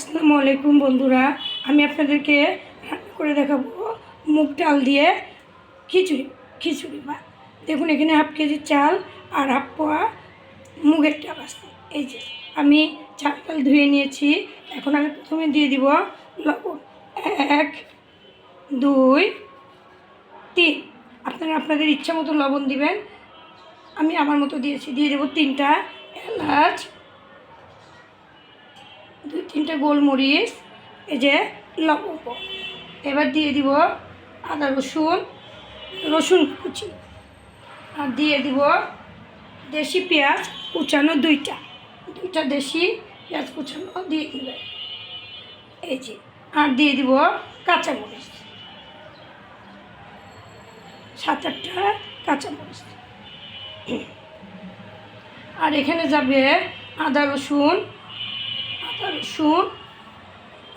আসসালামু আলাইকুম বন্ধুরা, আমি আপনাদেরকে রান্না করে দেখাবো মুগ ডাল দিয়ে খিচুড়ি খিচুড়ি বা দেখুন এখানে হাফ কেজি চাল আর হাফ পোয়া মুগের ডাল আছে। এই যে, আমি চাল ডাল ধুয়ে নিয়েছি, এখন আমি প্রথমে দিয়ে দিব লবণ। এক, দুই, তিন। আপনারা আপনাদের ইচ্ছা মতো লবণ দিবেন। আমি আমার মতো দিয়েছি, দিয়ে দেবো তিনটা এলাচ দুই তিনটে গোলমরিচ, এই যে লবঙ্গ। এবার দিয়ে দিব আদা, রসুন রসুন কুচি। আর দিয়ে দিব দেশি পেঁয়াজ কুচানো দুইটা। দুইটা দেশি পেঁয়াজ কুচানো দিয়ে দিবে। এই যে, আর দিয়ে দিব কাঁচামরিচ সাত আটটা কাঁচামরিচ আর এখানে যাবে আদা, রসুন রসুন,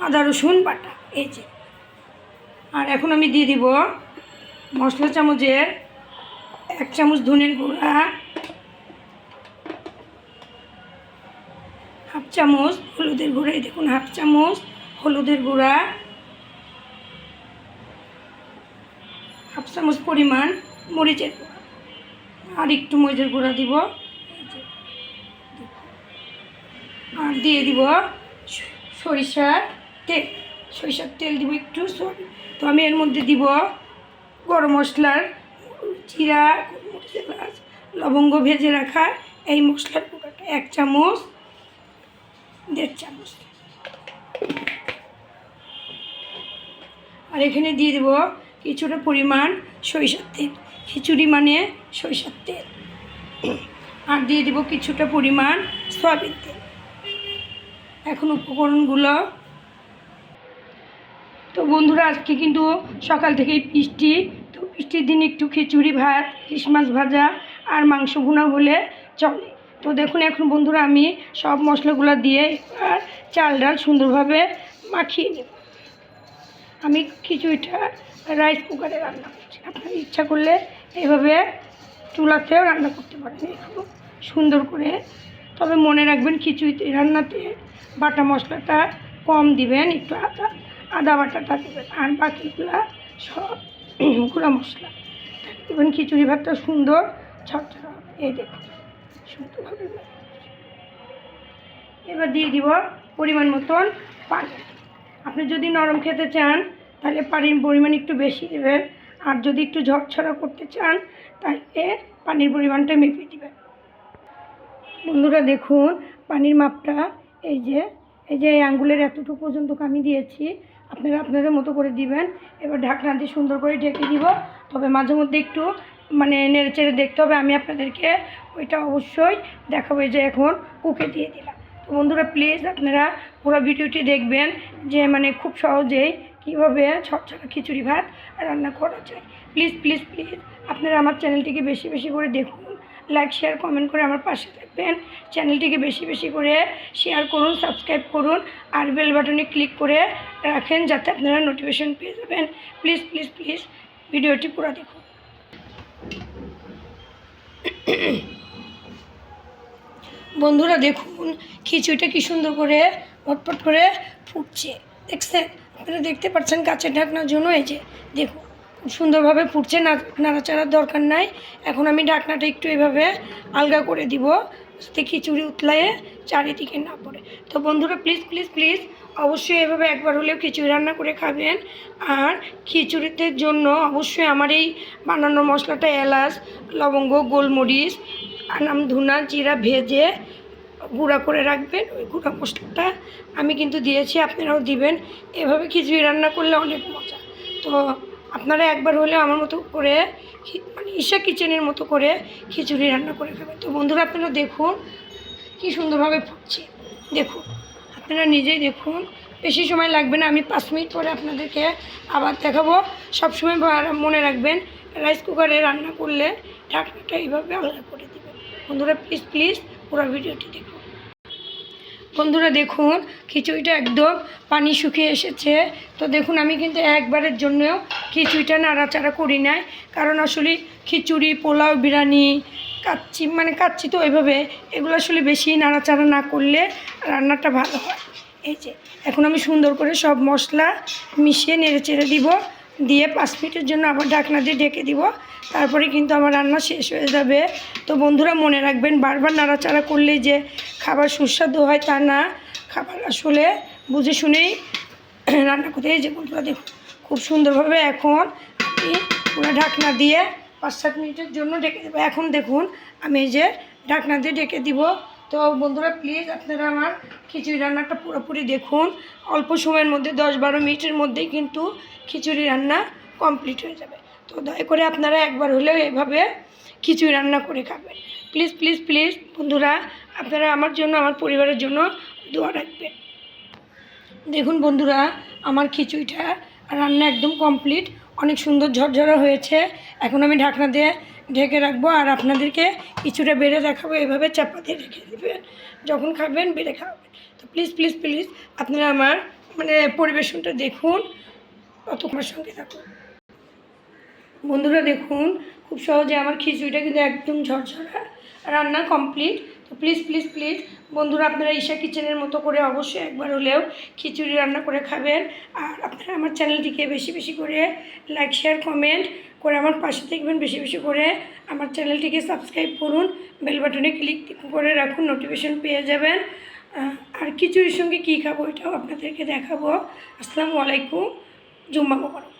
আদা, রসুন বাটা, এই যে। আর এখন আমি দিয়ে দিব মশলা চামচের এক চামচ ধনের গুঁড়া, হাফ চামচ হলুদের গুঁড়া, এই দেখুন, হাফ চামচ হলুদের গুঁড়া, হাফ চামচ পরিমাণ মরিচের গুঁড়া। আর একটু মরিচের গুঁড়া দিব। দিয়ে দিব সরিষার তেল সরিষার তেল দিব একটু তো আমি এর মধ্যে দিব গরম মশলার জিরা লবঙ্গ ভেজে রাখা এই মশলার গুঁড়োটা এক চামচ, দেড় চামচ। আর এখানে দিয়ে দেব কিছুটা পরিমাণ সরিষার তেল, খিচুড়ি মানে সরিষার তেল। আর দিয়ে দেব কিছুটা পরিমাণ সয়াবিন তেল। এখন উপকরণগুলো। তো বন্ধুরা, আজকে কিন্তু সকাল থেকেই বৃষ্টি তো বৃষ্টির দিন একটু খিচুড়ি ভাত ইলিশ মাছ ভাজা আর মাংস ভুনা হলে চলে। তো দেখুন এখন বন্ধুরা, আমি সব মশলাগুলো দিয়ে আর চাল ডাল সুন্দরভাবে মাখিয়ে নেব। আমি খিচুড়িটা রাইস কুকারে রান্না করছি। আপনার ইচ্ছা করলে এভাবে চুলাতেও রান্না করতে পারেন। একটু সুন্দর করে তবে মনে রাখবেন খিচুড়িতে, রান্নাতে বাটা মশলাটা কম দিবেন, একটু আদা আদা বাটাটা দেবেন, আর বাকিগুলা সব গুঁড়া মশলা। দেখবেন খিচুড়ি ভাতটা সুন্দর হবে। এই দেখুন, সুন্দরভাবে এবার দিয়ে দিব পরিমাণ মতন পানি। আপনি যদি নরম খেতে চান, তাহলে পানির পরিমাণ একটু বেশি দেবেন। আর যদি একটু ঝরঝরা করতে চান, তাহলে পানির পরিমাণটা মেপে দিবেন। বন্ধুরা দেখুন, পানির মাপটা, এই যে এই যে এই আঙ্গুলের এতটুকু পর্যন্ত আমি দিয়েছি, আপনারা আপনাদের মতো করে দিবেন। এবার ঢাকনা দিয়ে সুন্দর করে ঢেকে দিব। তবে মাঝে মধ্যে একটু মানে নেড়ে চেড়ে দেখতে হবে, আমি আপনাদেরকে ওইটা অবশ্যই দেখাবো যে এখন কুকে দিয়ে দিলাম। তো বন্ধুরা প্লিজ আপনারা পুরো ভিডিওটি দেখবেন, যে মানে খুব সহজেই কীভাবে ছটছটা খিচুড়ি ভাত রান্না করা যায়। প্লিজ প্লিজ প্লিজ আপনারা আমার চ্যানেলটিকে বেশি বেশি করে দেখুন। লাইক শেয়ার কমেন্ট করে আমার পাশে থাকবেন। চ্যানেলটিকে বেশি বেশি করে শেয়ার করুন সাবস্ক্রাইব করুন, আর বেল বাটনে ক্লিক করে রাখেন যাতে আপনারা নোটিফিকেশন পেয়ে যাবেন। প্লিজ প্লিজ প্লিজ ভিডিওটি পুরো দেখুন। বন্ধুরা, দেখুন, খিচুড়িটা কি সুন্দর করে পটপট করে ফুটছে। দেখছেন? আপনারা দেখতে পাচ্ছেন কাঁচের ঢাকনার জন্য এই যে, দেখুন। সুন্দরভাবে ফুটছে নাড়াচাড়ার দরকার নাই। এখন আমি ঢাকনাটা একটু এভাবে আলগা করে দিব, যাতে খিচুড়ি উতলায়ে চারিদিকে না পড়ে। তো বন্ধুরা প্লিজ প্লিজ প্লিজ অবশ্যই এভাবে একবার হলেও খিচুড়ি রান্না করে খাবেন। আর খিচুড়িতে জন্য অবশ্যই আমার এই বানানো মশলাটা এলাচ, লবঙ্গ, গোলমরিচ, আনাম ধুনা, জিরা ভেজে গুঁড়া করে রাখবেন। ওই গুঁড়া মশলাটা আমি কিন্তু দিয়েছি, আপনারাও দিবেন। এভাবে খিচুড়ি রান্না করলে অনেক মজা। তো আপনারা একবার হলেও আমার মতো করে মানে ঈশা কিচেনের মতো করে খিচুড়ি রান্না করে খাবেন। তো বন্ধুরা, আপনারা দেখুন কি সুন্দরভাবে ফুটছে। দেখুন, আপনারা নিজেই দেখুন। বেশি সময় লাগবে না, আমি পাঁচ মিনিট পরে আপনাদেরকে আবার দেখাবো। সবসময় মনে রাখবেন, রাইস কুকারে রান্না করলে ঢাকনাটা এইভাবে আলাদা করে দেবেন। বন্ধুরা প্লিজ প্লিজ পুরো ভিডিওটি দেখুন। বন্ধুরা, দেখুন, খিচুড়িটা একদম পানি শুকিয়ে এসেছে। তো দেখুন, আমি কিন্তু একবারের জন্যও খিচুড়িটা নাড়াচাড়া করি নাই। কারণ আসলে খিচুড়ি, পোলাও, বিরিয়ানি, কাচ্চি মানে কাচ্চি তো ওইভাবে, এগুলো আসলে বেশি নাড়াচাড়া না করলে রান্নাটা ভালো হয়। এই যে, এখন আমি সুন্দর করে সব মশলা মিশিয়ে নেড়ে চেড়ে দিব, দিয়ে পাঁচ মিনিটের জন্য আবার ঢাকনা দিয়ে ডেকে দিব। তারপরে কিন্তু আমার রান্না শেষ হয়ে যাবে। তো বন্ধুরা, মনে রাখবেন, বারবার নাড়াচাড়া করলে যে খাবার সুস্বাদু হয় তা না। খাবার আসলে বুঝে শুনেই রান্না করতে এই যে বন্ধুরা, দেখুন। খুব সুন্দরভাবে এখন আমি পুরো ঢাকনা দিয়ে পাঁচ সাত মিনিটের জন্য ডেকে দেবো। এখন দেখুন, আমি এই যে ঢাকনা দিয়ে ডেকে দিব। তো বন্ধুরা প্লিজ আপনারা আমার খিচুড়ি রান্নাটা পুরোপুরি দেখুন। অল্প সময়ের মধ্যে, দশ বারো মিনিটের মধ্যেই কিন্তু খিচুড়ি রান্না কমপ্লিট হয়ে যাবে। তো দয়া করে আপনারা একবার হলেও এভাবে খিচুড়ি রান্না করে খাবেন। প্লিজ প্লিজ প্লিজ বন্ধুরা, আপনারা আমার জন্য, আমার পরিবারের জন্য দোয়া রাখবেন। দেখুন বন্ধুরা, আমার খিচুড়িটা রান্না একদম কমপ্লিট অনেক সুন্দর ঝরঝরা হয়েছে। এখন আমি ঢাকনা দিয়ে ঢেকে রাখব আর আপনাদেরকে কিছুটা বেড়ে দেখাবো। এভাবে চাপা দিয়ে রেখে দেবেন। যখন খাবেন, বেড়ে খাবেন তো প্লিজ প্লিজ প্লিজ আপনারা আমার মানে পরিবেশনটা দেখুন। ততক্ষণের সঙ্গে থাকুন। বন্ধুরা দেখুন খুব সহজে আমার খিচুড়িটা কিন্তু একদম ঝরঝরা রান্না কমপ্লিট তো প্লিজ প্লিজ প্লিজ বন্ধুরা আপনারা ঈশা কিচেনের মতো করে অবশ্যই একবার হলেও খিচুড়ি রান্না করে খাবেন। আর আপনারা আমার চ্যানেলটিকে বেশি বেশি করে লাইক শেয়ার কমেন্ট করে আমার পাশে দেখবেন। বেশি বেশি করে আমার চ্যানেলটিকে সাবস্ক্রাইব করুন। বেল বাটনে ক্লিক করে রাখুন নোটিফিকেশন পেয়ে যাবেন। আর খিচুড়ির সঙ্গে কী খাব এটাও আপনাদেরকে দেখাবো। আসসালামু আলাইকুম, জুম্মা মোবারক।